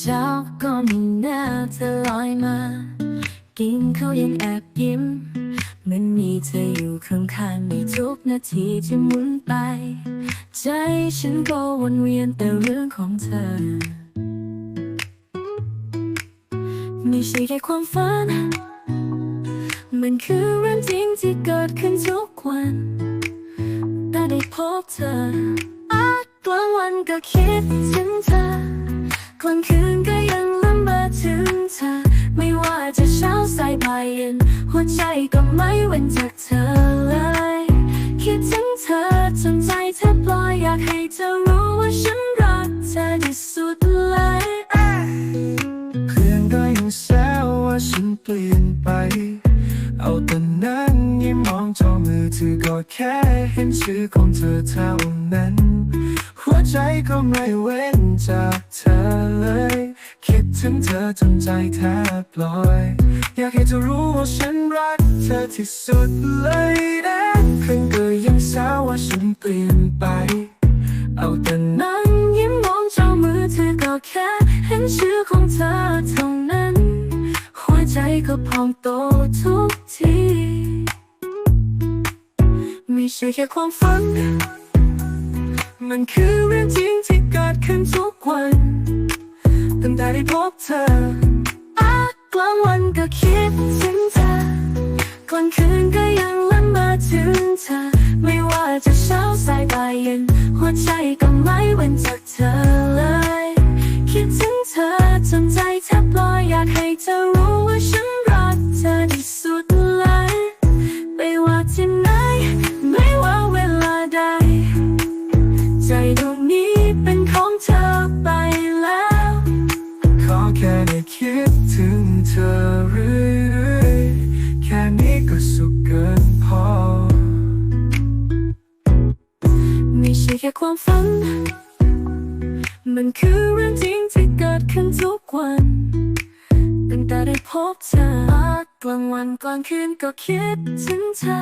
เช้าก็มีหน้าเธอลอยมา กินเขายังแอบยิ้มเหมือนมีเธออยู่ข้างๆในทุกนาทีที่หมุนไป ใจฉันก็วนเวียนแต่เรื่องของเธอ ไม่ใช่แค่ความฝัน มันคือเรื่องจริงที่เกิดขึ้นทุกวันแต่ได้พบเธออากลางวันก็คิดถึงเธอ กลางคืนก็ยังลำบากถึงเธอ ไม่ว่าจะเช้าสายบ่ายเย็น หัวใจก็ไม่เว้นจากเธอเลย คิดถึงเธอจนใจแทบลอยอยากให้เธอรู้ว่าฉันรักเธอที่สุดเลยเพื่อนก็ยังแซวว่าฉันเปลี่ยนไป เอาแต่นั่งยิ้มมองจอมือถือก็แค่เห็นชื่อของเธอเท่านั้น หัวใจก็ไม่เว้นจาก ถึงเธอจนใจแทบลอย อยากให้เธอรู้ว่าฉันรักเธอที่สุดเลยนะเพื่อนก็ยังแซวว่าฉันเปลี่ยนไป เอาแต่นั่งยิ้มมองจ้อมือถือก็แค่เห็นชื่อของเธอเท่านั้น หัวใจก็พองโตทุกทีไม่ใช่แค่ความฝัน มันคือเรื่องจริงที่เกิดขึ้นทุกวัน ได้พบเธออกลางวันก็คิดถึงเธอกลางคืนก็ยังลำบากถึงเธอ ไม่ว่าจะเช้าสายบ่ายเย็น หัวใจก็ไม่เว้นจากเธอเลย คิดถึงเธอจนใจแทบลอยอยากให้เธอ เธอเรื่อยๆ แค่นี้ก็สุขเกินพอ ไม่ใช่แค่ความฝัน มันคือเรื่องจริงที่เกิดขึ้นทุกวันตั้งแต่ได้พบเธอกลางวันกลางคืนก็คิดถึงเธอ